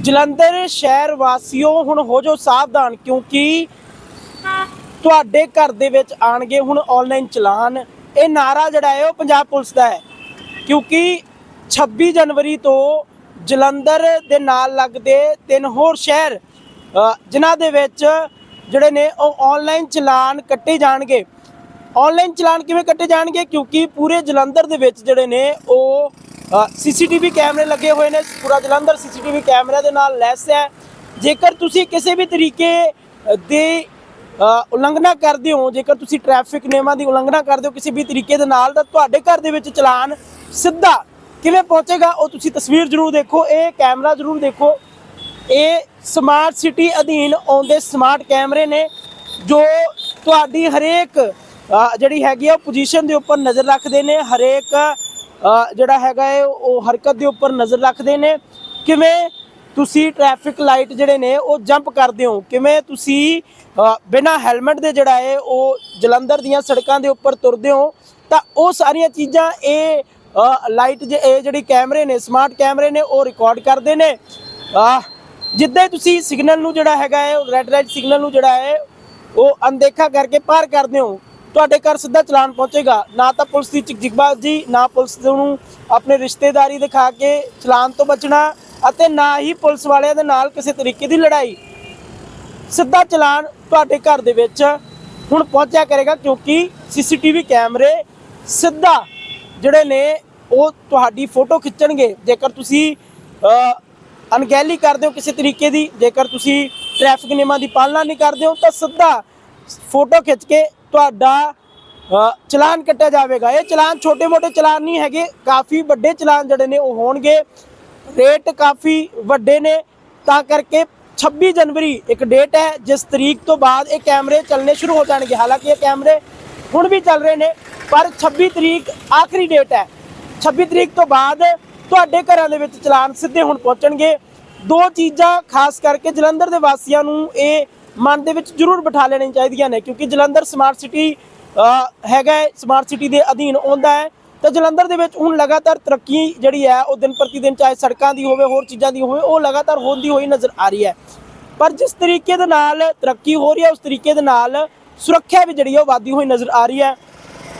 ਜਲੰਧਰ ਸ਼ਹਿਰ ਵਾਸੀਓ ਹੁਣ ਹੋ ਜਾਓ ਸਾਵਧਾਨ ਕਿਉਂਕਿ ਤੁਹਾਡੇ ਘਰ ਦੇ ਵਿੱਚ ਆਣਗੇ ਹੁਣ ਆਨਲਾਈਨ ਚਲਾਨ। ਇਹ ਨਾਰਾ ਜਿਹੜਾ ਹੈ ਉਹ ਪੰਜਾਬ ਪੁਲਿਸ ਦਾ ਹੈ। ਕਿਉਂਕਿ 26 ਜਨਵਰੀ ਤੋਂ ਜਲੰਧਰ ਦੇ ਨਾਲ ਲੱਗਦੇ ਤਿੰਨ ਹੋਰ ਸ਼ਹਿਰ ਅ, ਜਿਨ੍ਹਾਂ ਦੇ ਵਿੱਚ ਜਿਹੜੇ ਨੇ ਉਹ ਆਨਲਾਈਨ ਚਲਾਨ ਕੱਟੇ ਜਾਣਗੇ। ਆਨਲਾਈਨ ਚਲਾਨ ਕਿਵੇਂ ਕੱਟੇ ਜਾਣਗੇ? ਕਿਉਂਕਿ ਪੂਰੇ ਜਲੰਧਰ ਦੇ ਵਿੱਚ ਜਿਹੜੇ ਨੇ ਉਹ ਸੀਸੀਟੀਵੀ ਕੈਮਰੇ ਲੱਗੇ ਹੋਏ ਨੇ ਪੂਰਾ ਜਲੰਧਰ ਸੀਸੀਟੀਵੀ ਕੈਮਰੇ ਦੇ ਨਾਲ ਲੈਸ ਹੈ। ਜੇਕਰ ਤੁਸੀਂ ਕਿਸੇ ਵੀ ਤਰੀਕੇ ਅ, ਦੇ ਉਲੰਘਣਾ ਕਰਦੇ ਹੋ ਜੇਕਰ ਤੁਸੀਂ ਟ੍ਰੈਫਿਕ ਨਿਯਮਾਂ ਦੀ ਉਲੰਘਣਾ ਕਰਦੇ ਹੋ ਕਿਸੇ ਵੀ ਤਰੀਕੇ ਦੇ ਨਾਲ ਤਾਂ ਤੁਹਾਡੇ ਘਰ ਦੇ ਵਿੱਚ ਚਲਾਨ ਸਿੱਧਾ ਕਿਵੇਂ ਪਹੁੰਚੇਗਾ ਉਹ ਤੁਸੀਂ ਤਸਵੀਰ ਜ਼ਰੂਰ ਦੇਖੋ ਇਹ ਕੈਮਰਾ ਜ਼ਰੂਰ ਦੇਖੋ। ਇਹ ਸਮਾਰਟ ਸਿਟੀ ਅਧੀਨ ਆਉਂਦੇ ਸਮਾਰਟ ਕੈਮਰੇ ਨੇ ਜੋ ਤੁਹਾਡੀ ਹਰੇਕ ਜਿਹੜੀ ਹੈਗੀ ਆ ਉਹ ਪੋਜੀਸ਼ਨ ਦੇ ਉੱਪਰ ਨਜ਼ਰ ਰੱਖਦੇ ਨੇ। ਹਰੇਕ ਜਿਹੜਾ ਹੈਗਾ ਹੈ ਉਹ ਹਰਕਤ ਦੇ ਉੱਪਰ ਨਜ਼ਰ ਰੱਖਦੇ ਨੇ। ਕਿਵੇਂ ਤੁਸੀਂ ਟ੍ਰੈਫਿਕ ਲਾਈਟ ਜਿਹੜੇ ਨੇ ਉਹ ਜੰਪ ਕਰਦੇ ਹੋ? ਕਿਵੇਂ ਤੁਸੀਂ ਅ, ਬਿਨਾਂ ਹੈਲਮਟ ਦੇ ਜਿਹੜਾ ਹੈ ਉਹ ਜਲੰਧਰ ਦੀਆਂ ਸੜਕਾਂ ਦੇ ਉੱਪਰ ਤੁਰਦੇ ਹੋ? ਤਾਂ ਉਹ ਸਾਰੀਆਂ ਚੀਜ਼ਾਂ ਇਹ ਲਾਈਟ ਇਹ ਜਿਹੜੀ ਕੈਮਰੇ ਨੇ ਸਮਾਰਟ ਕੈਮਰੇ ਨੇ ਉਹ ਰਿਕਾਰਡ ਕਰਦੇ ਨੇ। ਜਿੱਦਾਂ ਤੁਸੀਂ ਸਿਗਨਲ ਨੂੰ ਜਿਹੜਾ ਹੈਗਾ ਹੈ ਰੈੱਡ ਲਾਈਟ ਸਿਗਨਲ ਨੂੰ ਜਿਹੜਾ ਹੈ ਉਹ ਅਨਦੇਖਾ ਕਰਕੇ ਪਾਰ ਕਰਦੇ ਹੋ। ਤੁਹਾਡੇ ਘਰ ਸਿੱਧਾ ਚਲਾਨ ਪਹੁੰਚੇਗਾ। ਨਾ ਤਾਂ ਪੁਲਿਸ ਦੀ ਚਿਕਜਿਕਬਾਜ਼ੀ ਨਾ ਪੁਲਿਸ ਨੂੰ ਆਪਣੇ ਰਿਸ਼ਤੇਦਾਰੀ ਦਿਖਾ ਕੇ ਚਲਾਨ ਤੋਂ ਬਚਣਾ ਅਤੇ ਨਾ ਹੀ ਪੁਲਿਸ ਵਾਲਿਆਂ ਦੇ ਨਾਲ ਕਿਸੇ ਤਰੀਕੇ ਦੀ ਲੜਾਈ। ਸਿੱਧਾ ਚਲਾਨ ਤੁਹਾਡੇ ਘਰ ਦੇ ਵਿੱਚ ਹੁਣ ਪਹੁੰਚਿਆ ਕਰੇਗਾ ਕਿਉਂਕਿ ਸੀਸੀਟੀਵੀ ਕੈਮਰੇ ਸਿੱਧਾ ਜਿਹੜੇ ਨੇ ਉਹ ਤੁਹਾਡੀ ਫੋਟੋ ਖਿੱਚਣਗੇ। ਜੇਕਰ ਤੁਸੀਂ ਅਣਗਹਿਲੀ ਕਰਦੇ ਹੋ ਕਿਸੇ ਤਰੀਕੇ ਦੀ, ਜੇਕਰ ਤੁਸੀਂ ਟ੍ਰੈਫਿਕ ਨਿਯਮਾਂ ਦੀ ਪਾਲਣਾ ਨਹੀਂ ਕਰਦੇ ਹੋ ਤਾਂ ਸਿੱਧਾ ਫੋਟੋ ਖਿੱਚ ਕੇ ਤੁਹਾਡਾ ਚਲਾਨ ਕੱਟਿਆ ਜਾਵੇਗਾ। ਇਹ ਚਲਾਨ ਛੋਟੇ-ਮੋਟੇ ਚਲਾਨ ਨਹੀਂ ਹੈਗੇ, ਕਾਫੀ ਵੱਡੇ ਚਲਾਨ ਜਿਹੜੇ ਨੇ ਉਹ ਹੋਣਗੇ। ਰੇਟ ਕਾਫੀ ਵੱਡੇ ਨੇ, ਤਾਂ ਕਰਕੇ 26 ਜਨਵਰੀ ਇੱਕ ਡੇਟ ਹੈ, ਜਿਸ ਤਰੀਕ ਤੋਂ ਬਾਅਦ ਇਹ ਕੈਮਰੇ ਚੱਲਣੇ ਸ਼ੁਰੂ ਹੋ ਜਾਣਗੇ। ਹਾਲਾਂਕਿ ਇਹ ਕੈਮਰੇ ਹੁਣ ਵੀ ਚੱਲ ਰਹੇ ਨੇ, ਪਰ 26 ਤਰੀਕ ਆਖਰੀ ਡੇਟ ਹੈ। 26 ਤਰੀਕ ਤੋਂ ਬਾਅਦ ਤੁਹਾਡੇ ਘਰਾਂ ਦੇ ਵਿੱਚ ਚਲਾਨ ਸਿੱਧੇ ਹੁਣ ਪਹੁੰਚਣਗੇ। ਦੋ ਚੀਜ਼ਾਂ ਖਾਸ ਕਰਕੇ ਜਲੰਧਰ ਦੇ ਵਾਸੀਆਂ ਨੂੰ ਇਹ ਮਨ ਦੇ ਵਿੱਚ ਜ਼ਰੂਰ ਬਿਠਾ ਲੈਣੀਆਂ ਚਾਹੀਦੀਆਂ ਨੇ, ਕਿਉਂਕਿ ਜਲੰਧਰ ਸਮਾਰਟ ਸਿਟੀ ਹੈਗਾ ਸਮਾਰਟ ਸਿਟੀ ਦੇ ਅਧੀਨ ਆਉਂਦਾ ਹੈ। ਤਾਂ ਜਲੰਧਰ ਦੇ ਵਿੱਚ ਹੁਣ ਲਗਾਤਾਰ ਤਰੱਕੀ ਜਿਹੜੀ ਹੈ, ਉਹ ਦਿਨ ਪ੍ਰਤੀ ਦਿਨ ਚਾਹੇ ਸੜਕਾਂ ਦੀ ਹੋਵੇ, ਹੋਰ ਚੀਜ਼ਾਂ ਦੀ ਹੋਵੇ, ਉਹ ਲਗਾਤਾਰ ਹੁੰਦੀ ਹੋਈ ਨਜ਼ਰ ਆ ਰਹੀ ਹੈ। ਪਰ ਜਿਸ ਤਰੀਕੇ ਦੇ ਨਾਲ ਤਰੱਕੀ ਹੋ ਰਹੀ ਹੈ, ਉਸ ਤਰੀਕੇ ਦੇ ਨਾਲ ਸੁਰੱਖਿਆ ਵੀ ਜਿਹੜੀ ਹੈ, ਉਹ ਵਧਦੀ ਹੋਈ ਨਜ਼ਰ ਆ ਰਹੀ ਹੈ।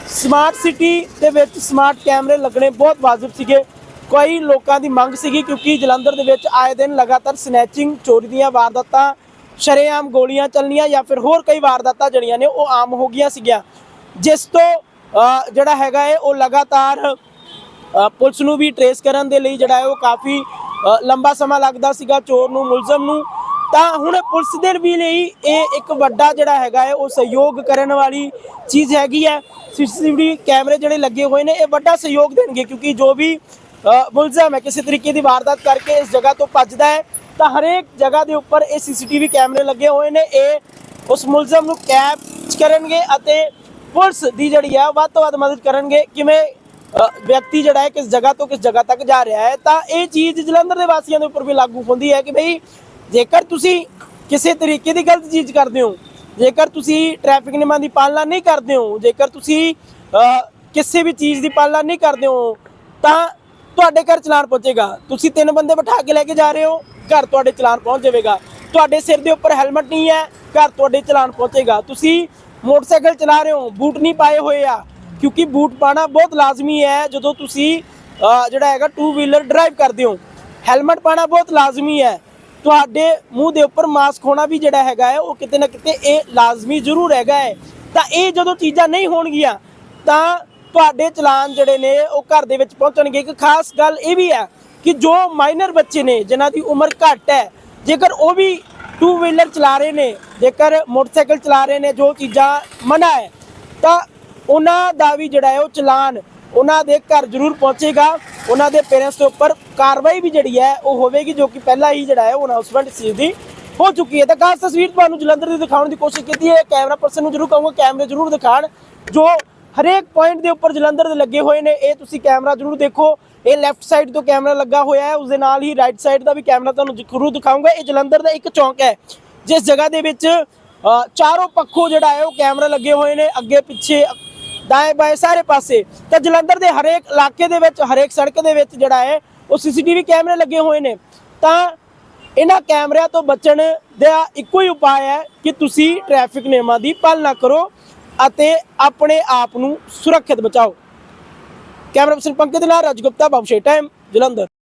ਸਮਾਰਟ ਸਿਟੀ ਦੇ ਵਿੱਚ ਸਮਾਰਟ ਕੈਮਰੇ ਲੱਗਣੇ ਬਹੁਤ ਵਾਜਬ ਸੀਗੇ। ਕਈ ਲੋਕਾਂ ਦੀ ਮੰਗ ਸੀਗੀ, ਕਿਉਂਕਿ ਜਲੰਧਰ ਦੇ ਵਿੱਚ ਆਏ ਦਿਨ ਲਗਾਤਾਰ ਸਨੈਚਿੰਗ ਚੋਰੀ ਦੀਆਂ ਵਾਰਦਾਤਾਂ ਸ਼ਰੇਆਮ ਗੋਲੀਆਂ ਚੱਲਣੀਆਂ ਜਾਂ ਫਿਰ ਹੋਰ ਕਈ ਵਾਰਦਾਤਾਂ ਜਿਹੜੀਆਂ ਨੇ ਉਹ ਆਮ ਹੋ ਗਈਆਂ ਸੀਗੀਆਂ। ਜਿਸ ਤੋਂ ਜਿਹੜਾ ਹੈਗਾ ਹੈ ਉਹ ਲਗਾਤਾਰ ਪੁਲਿਸ ਨੂੰ ਵੀ ਟਰੇਸ ਕਰਨ ਦੇ ਲਈ ਜਿਹੜਾ ਹੈ ਉਹ ਕਾਫੀ ਲੰਬਾ ਸਮਾਂ ਲੱਗਦਾ ਸੀਗਾ ਚੋਰ ਨੂੰ, ਮੁਲਜ਼ਮ ਨੂੰ। ਤਾਂ ਹੁਣ ਪੁਲਿਸ ਦੇ ਵੀ ਲਈ ਇਹ ਇੱਕ ਵੱਡਾ ਜਿਹੜਾ ਹੈਗਾ ਹੈ ਉਹ ਸਹਿਯੋਗ ਕਰਨ ਵਾਲੀ ਚੀਜ਼ ਹੈਗੀ ਹੈ ਸੀਸੀਟੀਵੀ ਕੈਮਰੇ ਜਿਹੜੇ ਲੱਗੇ ਹੋਏ ਨੇ, ਇਹ ਵੱਡਾ ਸਹਿਯੋਗ ਦੇਣਗੇ ਕਿਉਂਕਿ ਜੋ ਵੀ ਮੁਲਜ਼ਮ ਹੈ, ਕਿਸੇ ਤਰੀਕੇ ਦੀ ਵਾਰਦਾਤ ਕਰਕੇ ਇਸ ਜਗ੍ਹਾ ਤੋਂ ਭੱਜਦਾ ਹੈ। ਤਾਂ ਹਰੇਕ ਜਗ੍ਹਾ ਦੇ ਉੱਪਰ ਇਹ ਸੀਸੀਟੀਵੀ ਕੈਮਰੇ ਲੱਗੇ ਹੋਏ ਨੇ। ਇਹ ਉਸ ਮੁਲਜ਼ਮ ਨੂੰ ਕੈਪਚ ਕਰਨਗੇ ਅਤੇ ਪੁਲਿਸ ਦੀ ਜਿਹੜੀ ਹੈ ਉਹ ਵੱਧ ਤੋਂ ਵੱਧ ਮਦਦ ਕਰਨਗੇ। ਕਿਵੇਂ ਵਿਅਕਤੀ ਜਿਹੜਾ ਹੈ, ਕਿਸ ਜਗ੍ਹਾ ਤੋਂ ਕਿਸ ਜਗ੍ਹਾ ਤੱਕ ਜਾ ਰਿਹਾ ਹੈ, ਤਾਂ ਇਹ ਚੀਜ਼ ਜਲੰਧਰ ਦੇ ਵਾਸੀਆਂ ਦੇ ਉੱਪਰ ਵੀ ਲਾਗੂ ਹੁੰਦੀ ਹੈ ਕਿ ਭਈ ਜੇਕਰ ਤੁਸੀਂ ਕਿਸੇ ਤਰੀਕੇ ਦੀ ਗਲਤ ਚੀਜ਼ ਕਰਦੇ ਹੋ, ਜੇਕਰ ਤੁਸੀਂ ਟ੍ਰੈਫਿਕ ਨਿਯਮਾਂ ਦੀ ਪਾਲਣਾ ਨਹੀਂ ਕਰਦੇ ਹੋ, ਜੇਕਰ ਤੁਸੀਂ ਕਿਸੇ ਵੀ ਚੀਜ਼ ਦੀ ਪਾਲਣਾ ਨਹੀਂ ਕਰਦੇ ਹੋ, ਤਾਂ ਤੁਹਾਡੇ ਘਰ ਚਲਾਨ ਪਹੁੰਚੇਗਾ। ਤੁਸੀਂ ਤਿੰਨ ਬੰਦੇ ਬਿਠਾ ਕੇ ਲੈ ਕੇ ਜਾ ਰਹੇ ਹੋ ਘਰ ਤੁਹਾਡੇ ਚਲਾਨ ਪਹੁੰਚ ਜਾਵੇਗਾ। ਤੁਹਾਡੇ ਸਿਰ ਦੇ ਉੱਪਰ ਹੈਲਮਟ ਨਹੀਂ ਹੈ, ਘਰ ਤੁਹਾਡੇ ਚਲਾਨ ਪਹੁੰਚੇਗਾ। ਤੁਸੀਂ ਮੋਟਰਸਾਈਕਲ ਚਲਾ ਰਹੇ ਹੋ, ਬੂਟ ਨਹੀਂ ਪਾਏ ਹੋਏ ਆ। ਕਿਉਂਕਿ ਬੂਟ ਪਾਣਾ ਬਹੁਤ ਲਾਜ਼ਮੀ ਹੈ, ਜਦੋਂ ਤੁਸੀਂ ਜਿਹੜਾ ਹੈਗਾ ਟੂ ਵੀਲਰ ਡਰਾਈਵ ਕਰਦੇ ਹੋ। ਹੈਲਮਟ ਪਾਣਾ ਬਹੁਤ ਲਾਜ਼ਮੀ ਹੈ। ਤੁਹਾਡੇ ਮੂੰਹ ਦੇ ਉੱਪਰ ਮਾਸਕ ਹੋਣਾ ਵੀ ਜਿਹੜਾ ਹੈਗਾ ਹੈ, ਉਹ ਕਿਤੇ ਨਾ ਕਿਤੇ ਇਹ ਲਾਜ਼ਮੀ ਜ਼ਰੂਰ ਹੈਗਾ ਹੈ। ਤਾਂ ਇਹ ਜਦੋਂ ਚੀਜ਼ਾਂ ਨਹੀਂ ਹੋਣਗੀਆਂ, ਤਾਂ ਤੁਹਾਡੇ ਚਲਾਨ ਜਿਹੜੇ ਨੇ, ਉਹ ਘਰ ਦੇ ਵਿੱਚ ਪਹੁੰਚਣਗੇ। ਇੱਕ ਖਾਸ ਗੱਲ ਇਹ ਵੀ ਹੈ ਕਿ ਜੋ ਮਾਈਨਰ ਬੱਚੇ ਨੇ, ਜਿਨ੍ਹਾਂ ਦੀ ਉਮਰ ਘੱਟ ਹੈ, ਜੇਕਰ ਉਹ ਵੀ ਟੂ ਵੀਲਰ ਚਲਾ ਰਹੇ ਨੇ, ਜੇਕਰ ਮੋਟਰਸਾਈਕਲ ਚਲਾ ਰਹੇ ਨੇ, ਜੋ ਚੀਜ਼ਾਂ ਮਨਾ ਹੈ, ਤਾਂ ਉਹਨਾਂ ਦਾ ਵੀ ਜਿਹੜਾ ਹੈ ਉਹ ਚਲਾਨ ਉਹਨਾਂ ਦੇ ਘਰ ਜ਼ਰੂਰ ਪਹੁੰਚੇਗਾ। ਉਹਨਾਂ ਦੇ ਪੇਰੈਂਟਸ ਦੇ ਉੱਪਰ ਕਾਰਵਾਈ ਵੀ ਜਿਹੜੀ ਹੈ, ਉਹ ਹੋਵੇਗੀ, ਜੋ ਕਿ ਪਹਿਲਾਂ ਹੀ ਜਿਹੜਾ ਹੈ, ਉਹ ਅਨਾਉਂਸਮੈਂਟ ਇਸ ਦੀ ਹੋ ਚੁੱਕੀ ਹੈ। ਤਾਂ ਖਾਸ ਤਸਵੀਰ ਤੁਹਾਨੂੰ ਜਲੰਧਰ ਦੀ ਦਿਖਾਉਣ ਦੀ ਕੋਸ਼ਿਸ਼ ਕੀਤੀ ਹੈ। ਕੈਮਰਾ ਪਰਸਨ ਨੂੰ ਜ਼ਰੂਰ ਕਹੂੰਗਾ, ਕੈਮਰੇ ਜ਼ਰੂਰ ਦਿਖਾਣ ਜੋ ਹਰੇਕ ਪੁਆਇੰਟ ਦੇ ਉੱਪਰ ਜਲੰਧਰ ਦੇ ਲੱਗੇ ਹੋਏ ਨੇ, ਇਹ ਤੁਸੀਂ ਕੈਮਰਾ ਜ਼ਰੂਰ ਦੇਖੋ। ਇਹ ਲੈਫਟ ਸਾਈਡ ਤੋਂ ਕੈਮਰਾ ਲੱਗਾ ਹੋਇਆ ਹੈ ਉਸ ਦੇ ਨਾਲ ਹੀ ਰਾਈਟ ਸਾਈਡ ਦਾ ਵੀ ਕੈਮਰਾ ਤੁਹਾਨੂੰ ਜ਼ਰੂਰ ਦਿਖਾਉਂਗਾ। ਇਹ ਜਲੰਧਰ ਦਾ ਇੱਕ ਚੌਂਕ ਹੈ, ਜਿਸ ਜਗ੍ਹਾ ਦੇ ਵਿੱਚ ਚਾਰੋਂ ਪੱਖੋਂ ਜਿਹੜਾ ਹੈ ਉਹ ਕੈਮਰਾ ਲੱਗੇ ਹੋਏ ਨੇ, ਅੱਗੇ ਪਿੱਛੇ ਦਾएं ਬਾਏ ਸਾਰੇ ਪਾਸੇ। ਤਾਂ ਜਲੰਧਰ ਦੇ ਹਰੇਕ ਇਲਾਕੇ ਦੇ ਵਿੱਚ, ਹਰੇਕ ਸੜਕ ਦੇ ਵਿੱਚ ਜਿਹੜਾ ਹੈ, ਉਹ ਸੀਸੀਟੀਵੀ ਕੈਮਰੇ ਲੱਗੇ ਹੋਏ ਨੇ। ਤਾਂ ਇਹਨਾਂ ਕੈਮਰਿਆਂ ਤੋਂ ਬਚਣ ਦਾ ਇੱਕੋ ਹੀ ਉਪਾਅ ਹੈ ਕਿ ਤੁਸੀਂ ਟ੍ਰੈਫਿਕ ਨਿਯਮਾਂ ਦੀ ਪਾਲਣਾ ਕਰੋ ਅਤੇ ਆਪਣੇ ਆਪ ਨੂੰ ਸੁਰੱਖਿਅਤ ਬਚਾਓ। ਕੈਮਰਾ ਪਰਸਨ ਪੰਕਜ ਦੇ ਨਾਲ ਰਾਜਗੁਪਤਾ ਬਾਬੂਸ਼ੇ ਟਾਈਮ ਜਲੰਧਰ